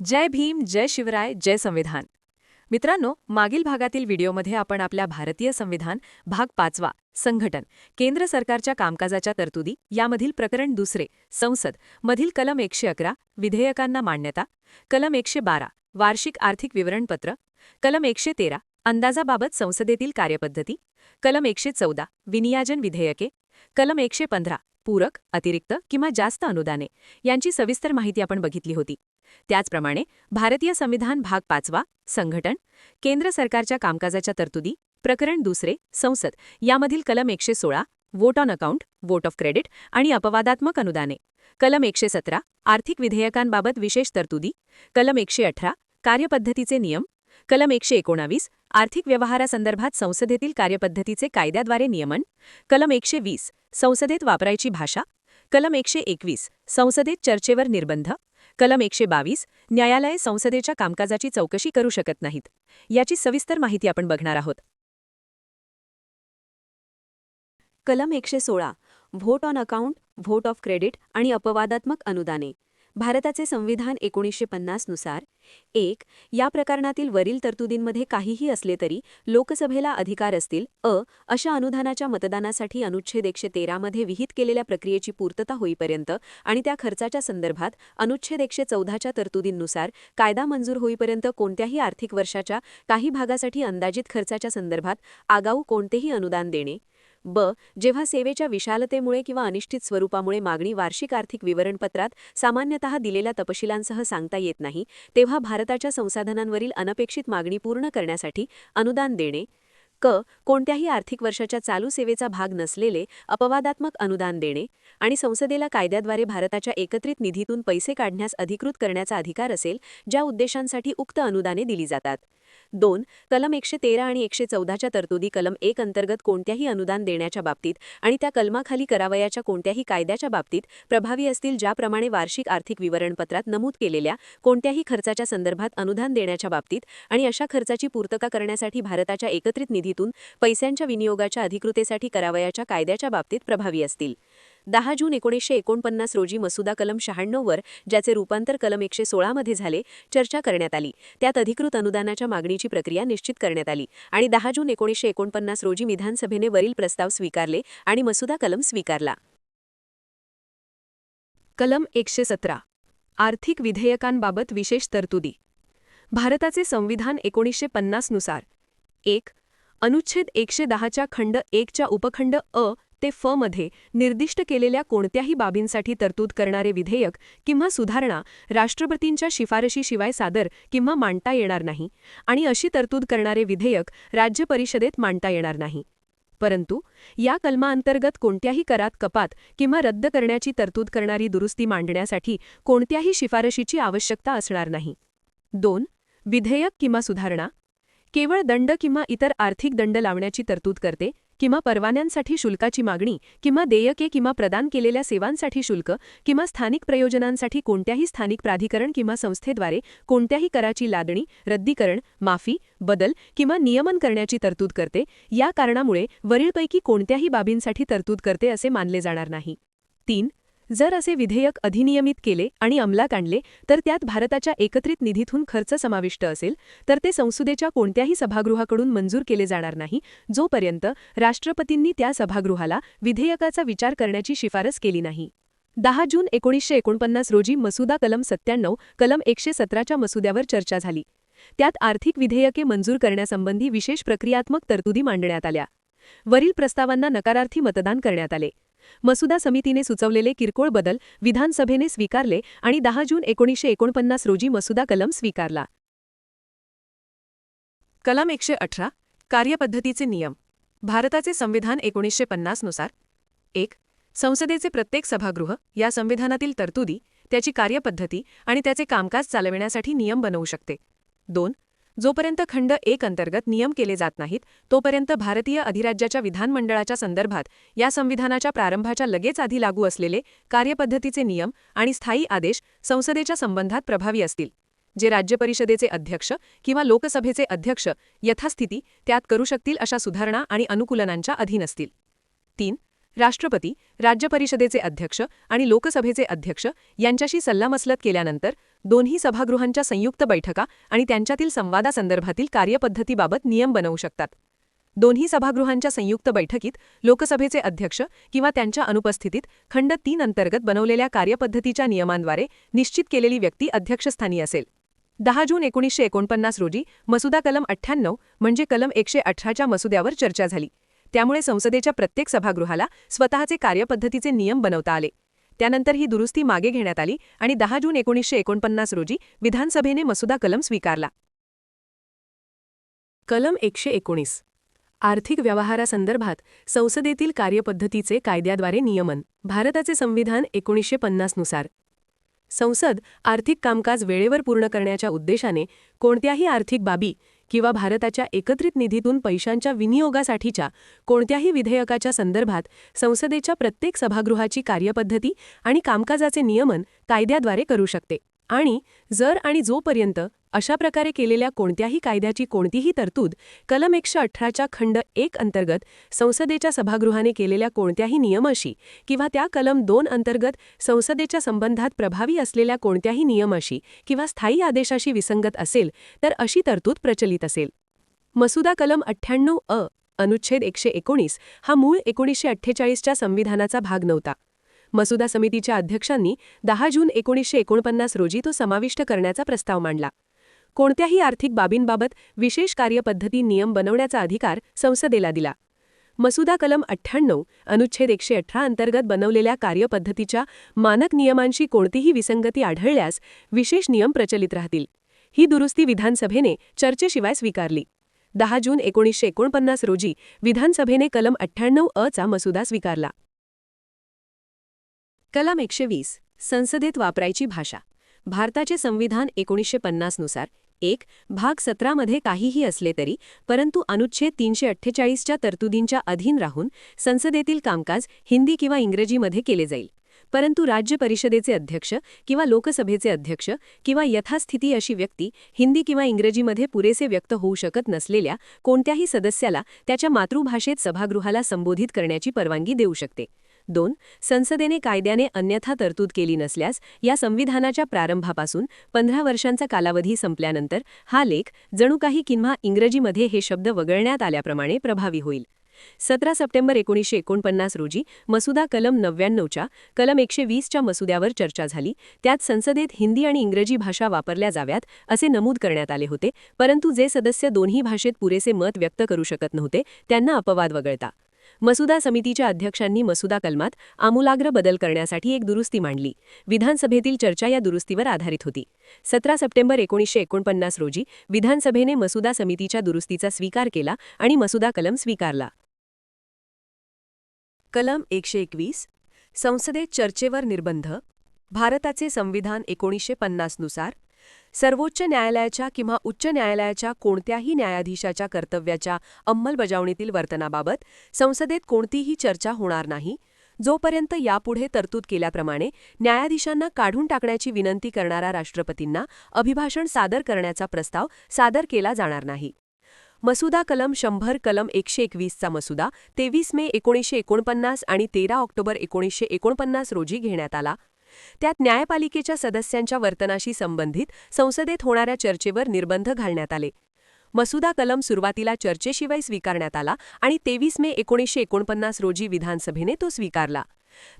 जय भीम जय शिवराय जय संविधान. मित्रांनो मागील भागातील व्हिडिओमध्ये आपण आपल्या भारतीय संविधान भाग पाचवा संघटन केंद्र सरकारच्या कामकाजाच्या तरतुदी यामधील प्रकरण दुसरे संसद मधील कलम एकशे अकरा विधेयकांना मान्यता कलम एकशे बारा वार्षिक आर्थिक विवरणपत्र कलम एकशे तेरा अंदाजाबाबत संसदेतील कार्यपद्धती कलम एकशे चौदा विनियाजन विधेयके कलम एकशे पंधरा पूरक अतिरिक्त किंवा जास्त अनुदाने यांची सविस्तर माहिती आपण बघितली होती. त्याचप्रमाणे भारतीय संविधान भाग पाचवा संघटन केंद्र सरकारच्या कामकाजाच्या तरतुदी प्रकरण दुसरे संसद यामधील कलम एकशे सोळा vote on account vote of credit आणि अपवादात्मक अनुदाने. कलम एकशे सतरा आर्थिक विधेयकांबाबत विशेष तरतुदी कलम एकशे अठरा कार्यपद्धतीचे नियम कलम एकशे एकोणावीस आर्थिक व्यवहारासंदर्भात संसदेतील कार्यपद्धतीचे कायद्याद्वारे नियमन कलम एकशे वीस संसदेत वापरायची भाषा कलम एकशे एकवीस संसदेत चर्चेवर निर्बंध कलम एकशे बावीस न्यायालय संसदेच्या कामकाजाची चौकशी करू शकत नाहीत. याची सविस्तर माहिती आपण बघणार आहोत. कलम एकशे सोळा vote on account vote of credit आणि अपवादात्मक अनुदाने. भारताचे संविधान एकोणीसशे पन्नासनुसार एक या प्रकरणातील वरील तरतुदींमध्ये काहीही असले तरी लोकसभेला अधिकार असतील अ अशा अनुदानाच्या मतदानासाठी अनुच्छेद एकशे तेरामध्ये विहित केलेल्या प्रक्रियेची पूर्तता होईपर्यंत आणि त्या खर्चाच्या संदर्भात अनुच्छेद एकशे चौदाच्या तरतुदींनुसार कायदा मंजूर होईपर्यंत कोणत्याही आर्थिक वर्षाच्या काही भागासाठी अंदाजित खर्चाच्या संदर्भात आगाऊ कोणतेही अनुदान देणे ब जेव्हा सेवेच्या विशालतेमुळे किंवा अनिश्चित स्वरूपामुळे मागणी वार्षिक आर्थिक विवरणपत्रात सामान्यतः दिलेल्या तपशिलांसह सांगता येत नाही तेव्हा भारताच्या संसाधनांवरील अनपेक्षित मागणी पूर्ण करण्यासाठी अनुदान देणे. क कोणत्याही आर्थिक वर्षाच्या चालू सेवेचा भाग नसलेले अपवादात्मक अनुदान देणे आणि संसदेला कायद्याद्वारे भारताच्या एकत्रित निधीतून पैसे काढण्यास अधिकृत करण्याचा अधिकार असेल ज्या उद्देशांसाठी उक्त अनुदाने दिली जातात. दोन कलम एकशे तेरा आणि एकशे चौदाच्या तरतुदी कलम एक अंतर्गत कोणत्याही अनुदान देण्याच्या बाबतीत आणि त्या कलमाखाली करावयाच्या कोणत्याही कायद्याच्या बाबतीत प्रभावी असतील ज्याप्रमाणे वार्षिक आर्थिक विवरणपत्रात नमूद केलेल्या कोणत्याही खर्चाच्या संदर्भात अनुदान देण्याच्या बाबतीत आणि अशा खर्चाची पूर्तता करण्यासाठी भारताच्या एकत्रित निधीतून पैशांच्या विनियोगाच्या अधिकृतेसाठी करावयाच्या कायद्याच्या बाबतीत प्रभावी असतील. दहा जून एकोणीसशे एकोणपन्नास रोजी मसुदा कलम शहाण्णववर ज्याचे रूपांतर कलम एकशे सोळामध्ये झाले चर्चा करण्यात आली. त्यात अधिकृत अनुदानाच्या मागणीची प्रक्रिया निश्चित करण्यात आली आणि दहा जून एकोणीसशे एकोणपन्नास रोजी विधानसभेने वरील प्रस्ताव स्वीकारले आणि मसुदा कलम स्वीकारला. कलम एकशे सतरा. आर्थिक विधेयकांबाबत विशेष तरतुदी. भारताचे संविधान एकोणीसशे पन्नासनुसार एक. अनुच्छेद एकशे दहाच्या खंड एकच्या उपखंड अ ते फ मध्ये निर्दिष्ट केलेल्या कोणत्याही बाबींसाठी तरतूद करणारे विधेयक किंवा सुधारणा राष्ट्रपतींच्या शिफारशीशिवाय सादर किंवा मांडता येणार नाही आणि अशी तरतूद करणारे विधेयक राज्य परिषदेत मांडता येणार नाही. परंतु या कलमाअंतर्गत कोणत्याही करात कपात किंवा रद्द करण्याची तरतूद करणारी दुरुस्ती मांडण्यासाठी कोणत्याही शिफारशीची आवश्यकता असणार नाही. दोन विधेयक किंवा सुधारणा केवळ दंड किंवा इतर आर्थिक दंड लावण्याची तरतूद करते किंवा परवान्यांसाठी शुल्काची मागणी किंवा देयके किंवा प्रदान केलेल्या सेवांसाठी शुल्क किंवा स्थानिक प्रयोजनांसाठी कोणत्याही स्थानिक प्राधिकरण किंवा संस्थेद्वारे कोणत्याही कराची लादणी रद्दीकरण माफी बदल किंवा नियमन करण्याची तरतूद करते. या कारणामुळे वरीलपैकी कोणत्याही बाबींसाठी तरतूद करते असे मानले जाणार नाही. तीन जर असे विधेयक अधिनियमित केले आणि अंमलात आणले तर त्यात भारताच्या एकत्रित निधीतून खर्च समाविष्ट असेल तर ते संसदेच्या कोणत्याही सभागृहाकडून मंजूर केले जाणार नाही जोपर्यंत राष्ट्रपतींनी त्या सभागृहाला विधेयकाचा विचार करण्याची शिफारस केली नाही. दहा जून एकोणीसशे एकोणपन्नास रोजी मसुदा कलम सत्त्याण्णव कलम एकशे सतराच्या मसुद्यावर चर्चा झाली. त्यात आर्थिक विधेयके मंजूर करण्यासंबंधी विशेष प्रक्रियात्मक तरतुदी मांडण्यात आल्या. वरील प्रस्तावांना नकारार्थी मतदान करण्यात आले. मसुदा समितीने सुचवलेले किरकोळ बदल विधानसभेने स्वीकारले आणि दहा जून एकोणीसशे एकोणपन्नास रोजी मसुदा कलम स्वीकारला. कलम एकशे अठरा कार्यपद्धतीचे नियम. भारताचे संविधान एकोणीसशे पन्नासनुसार एक संसदेचे प्रत्येक सभागृह या संविधानातील तरतुदी त्याची कार्यपद्धती आणि त्याचे कामकाज चालविण्यासाठी नियम बनवू शकते. दोन जोपर्यंत खंड एक अंतर्गत नियम केले जात नाहीत तोपर्यंत भारतीय अधिराज्याच्या विधानमंडळाच्या संदर्भात या संविधानाच्या प्रारंभाच्या लगेच आधी लागू असलेले कार्यपद्धतीचे नियम आणि स्थायी आदेश संसदेच्या संबंधात प्रभावी असतील जे राज्य परिषदेचे अध्यक्ष किंवा लोकसभेचे अध्यक्ष यथास्थिती त्यात करू शकतील अशा सुधारणा आणि अनुकूलनांच्या अधीन असतील. तीन राष्ट्रपती राज्य परिषदेचे अध्यक्ष आणि लोकसभेचे अध्यक्ष यांच्याशी सल्लामसलत केल्यानंतर दोन्ही सभागृहांच्या संयुक्त बैठका आणि त्यांच्यातील संवादासंदर्भातील कार्यपद्धतीबाबत नियम बनवू शकतात. दोन्ही सभागृहांच्या संयुक्त बैठकीत लोकसभेचे अध्यक्ष किंवा त्यांच्या अनुपस्थितीत खंड तीन अंतर्गत बनवलेल्या कार्यपद्धतीच्या नियमांद्वारे निश्चित केलेली व्यक्ती अध्यक्षस्थानी असेल. दहा जून एकोणीसशे एकोणपन्नास रोजी मसुदा कलम अठ्ठ्याण्णव म्हणजे कलम एकशे अठराच्या मसुद्यावर चर्चा झाली. त्यामुळे संसदेच्या प्रत्येक सभागृहाला स्वतःचे कार्यपद्धतीचे नियम बनवता आले. त्यानंतर ही दुरुस्ती मागे घेण्यात आली आणि दहा जून एकोणीसशे एकोणपन्नास रोजी विधानसभेने मसुदा कलम स्वीकारला. कलम एकशे एकोणीस. आर्थिक व्यवहारासंदर्भात संसदेतील कार्यपद्धतीचे कायद्याद्वारे नियमन. भारताचे संविधान एकोणीसशे पन्नासनुसार संसद आर्थिक कामकाज वेळेवर पूर्ण करण्याच्या उद्देशाने कोणत्याही आर्थिक बाबी किंवा भारताच्या एकत्रित निधीतून पैशांच्या विनियोगासाठीच्या कोणत्याही विधेयकाच्या संदर्भात संसदेच्या प्रत्येक सभागृहाची कार्यपद्धती आणि कामकाजाचे नियमन कायद्याद्वारे करू शकते. आणि जर आणि जोपर्यंत अशा प्रकारे केलेल्या कोणत्याही कायद्याची कोणतीही तरतूद कलम एकशे अठराच्या खंड एक अंतर्गत संसदेच्या सभागृहाने केलेल्या कोणत्याही नियमाशी किंवा त्या कलम दोन अंतर्गत संसदेच्या संबंधात प्रभावी असलेल्या कोणत्याही नियमाशी किंवा स्थायी आदेशाशी विसंगत असेल तर अशी तरतूद प्रचलित असेल. मसुदा कलम अठ्ठ्याण्णव अ अनुच्छेद एकशे एकोणीस हा मूळ एकोणीसशे अठ्ठेचाळीसच्या संविधानाचा भाग नव्हता. मसुदा समितीच्या अध्यक्षांनी दहा जून एकोणीसशे एकोणपन्नास रोजी तो समाविष्ट करण्याचा प्रस्ताव मांडला. कोणत्याही आर्थिक बाबींबाबत विशेष कार्यपद्धती नियम बनवण्याचा अधिकार संसदेला दिला. मसुदा कलम अठ्ठ्याण्णव अनुच्छेद एकशे अठरा अंतर्गत बनवलेल्या कार्यपद्धतीच्या मानक नियमांशी कोणतीही विसंगती आढळल्यास विशेष नियम प्रचलित राहतील. ही दुरुस्ती विधानसभेने चर्चेशिवाय स्वीकारली. दहा जून एकोणीसशे एकोणपन्नास रोजी विधानसभेने कलम अठ्ठ्याण्णव अ चा मसुदा स्वीकारला. कलम एकशे वीस संसदेत वापरायची भाषा. भारताचे संविधान एकोणीसशे पन्नासनुसार एक भाग सतरामध्ये काहीही असले तरी परंतु अनुच्छेद तीनशे अठ्ठेचाळीसच्या तरतुदींच्या अधीन राहून संसदेतील कामकाज हिंदी किंवा इंग्रजीमध्ये केले जाईल. परंतु राज्य परिषदेचे अध्यक्ष किंवा लोकसभेचे अध्यक्ष किंवा यथास्थिती अशी व्यक्ती हिंदी किंवा इंग्रजीमध्ये पुरेसे व्यक्त होऊ शकत नसलेल्या कोणत्याही सदस्याला त्याच्या मातृभाषेत सभागृहाला संबोधित करण्याची परवानगी देऊ शकते. दोन संसदेने कायद्याने अन्यथा तरतूद केली नसल्यास या संविधानाच्या प्रारंभापासून पंधरा वर्षांचा कालावधी संपल्यानंतर हा लेख जणू काही किंवा इंग्रजीमध्ये हे शब्द वगळण्यात आल्याप्रमाणे प्रभावी होईल. सतरा सप्टेंबर एकोणीसशे एकोणपन्नास रोजी मसुदा कलम नव्याण्णवच्या कलम एकशे वीसच्या मसुद्यावर चर्चा झाली. त्यात संसदेत हिंदी आणि इंग्रजी भाषा वापरल्या जाव्यात असे नमूद करण्यात आले होते परंतु जे सदस्य दोन्ही भाषेत पुरेसे मत व्यक्त करू शकत नव्हते त्यांना अपवाद वगळता. मसुदा समितीच्या अध्यक्षांनी मसुदा कलमात आमूलाग्र बदल करण्यासाठी एक दुरुस्ती मांडली. विधानसभेतील चर्चा या दुरुस्तीवर आधारित होती. सतरा सप्टेंबर एकोणीसशे एकोणपन्नास रोजी विधानसभेने मसुदा समितीच्या दुरुस्तीचा स्वीकार केला आणि मसुदा कलम स्वीकारला. कलम एकशे एकवीस. संसदेत चर्चेवर निर्बंध. भारताचे संविधान एकोणीसशे पन्नासनुसार सर्वोच्च न्यायालयाच्या किंवा उच्च न्यायालयाच्या कोणत्याही न्यायाधीशाच्या कर्तव्याच्या अंमलबजावणीतील वर्तनाबाबत संसदेत कोणतीही चर्चा होणार नाही. जोपर्यंत यापुढे तरतूद केल्याप्रमाणे न्यायाधीशांना काढून टाकण्याची विनंती करणाऱ्या राष्ट्रपतींना अभिभाषण सादर करण्याचा प्रस्ताव सादर केला जाणार नाही. मसुदा कलम शंभर कलम एकशे एकवीसचा मसुदा तेवीस मे एकोणीसशे एकोणपन्नास आणि तेरा ऑक्टोबर एकोणीसशे एकोणपन्नास रोजी घेण्यात आला. त्यात न्यायपालिकेच्या सदस्यांच्या वर्तनाशी संबंधित संसदेत होणाऱ्या चर्चेवर निर्बंध घालण्यात आले. मसुदा कलम सुरुवातीला चर्चेशिवाय स्वीकारण्यात आला आणि तेवीस मे एकोणीसशे एकोणपन्नास रोजी विधानसभेने तो स्वीकारला.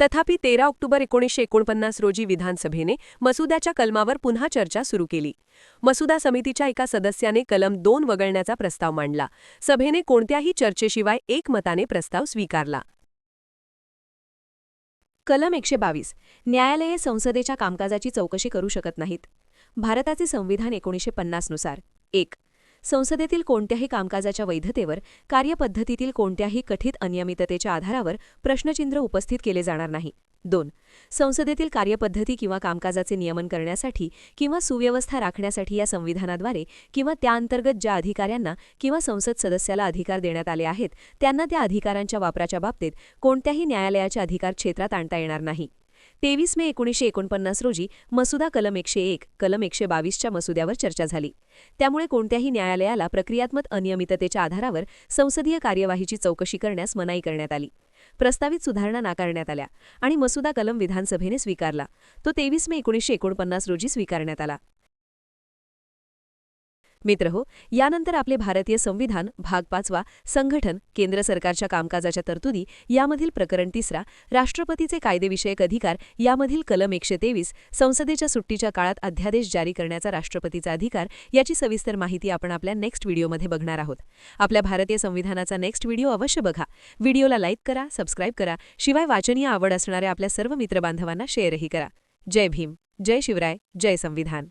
तथापि तेरा ऑक्टोबर एकोणीसशे एकोणपन्नास रोजी विधानसभेने मसुद्याच्या कलमावर पुन्हा चर्चा सुरू केली. मसुदा समितीच्या एका सदस्याने कलम दोन वगळण्याचा प्रस्ताव मांडला. सभेने कोणत्याही चर्चेशिवाय एकमताने प्रस्ताव स्वीकारला. कलम एकशे बावीस. न्यायालये संसदेच्या कामकाजाची चौकशी करू शकत नाहीत. भारताचे संविधान एकोणीसशे पन्नासनुसार एक. संसदेतील कोणत्याही कामकाजाच्या वैधतेवर कार्यपद्धतीतील कोणत्याही कथित अनियमिततेच्या आधारावर प्रश्नचिन्ह उपस्थित केले जाणार नाही. दोन संसदेतील कार्यपद्धती किंवा कामकाजाचे नियमन करण्यासाठी किंवा सुव्यवस्था राखण्यासाठी या संविधानाद्वारे किंवा त्याअंतर्गत ज्या अधिकाऱ्यांना किंवा संसद सदस्याला अधिकार देण्यात आले आहेत त्यांना त्या अधिकारांच्या वापराच्या बाबतीत कोणत्याही न्यायालयाच्या अधिकार क्षेत्रात आणता येणार नाही. तेवीस मे एकोणीसशे एकोणपन्नास रोजी मसुदा कलम एकशे एक कलम एकशे बावीसच्या मसुद्यावर चर्चा झाली. त्यामुळे कोणत्याही न्यायालयाला प्रक्रियात्मक अनियमिततेच्या आधारावर संसदीय कार्यवाहीची चौकशी करण्यास मनाई करण्यात आली. प्रस्तावित सुधारणा नाकारण्यात आल्या आणि मसुदा कलम विधानसभेने स्वीकारला. तो तेवीस मे एकोणीसशे एकोणपन्नास रोजी स्वीकारण्यात आला. मित्र हो यानंतर आपले भारतीय संविधान भाग पाचवा संघटन केंद्र सरकारच्या कामकाजाच्या तरतुदी यामधील प्रकरण तिसरा राष्ट्रपतीचे कायदेविषयक अधिकार यामधील कलम एकशे तेवीस संसदेच्या सुट्टीच्या काळात अध्यादेश जारी करण्याचा राष्ट्रपतीचा अधिकार याची सविस्तर माहिती आपण आपल्या नेक्स्ट व्हिडिओमध्ये बघणार आहोत. आपल्या भारतीय संविधानाचा नेक्स्ट व्हिडिओ अवश्य बघा. व्हिडिओला लाईक करा सबस्क्राईब करा शिवाय वाचनीय आवड असणाऱ्या आपल्या सर्व मित्रबांधवांना शेअरही करा. जय भीम जय शिवराय जय संविधान.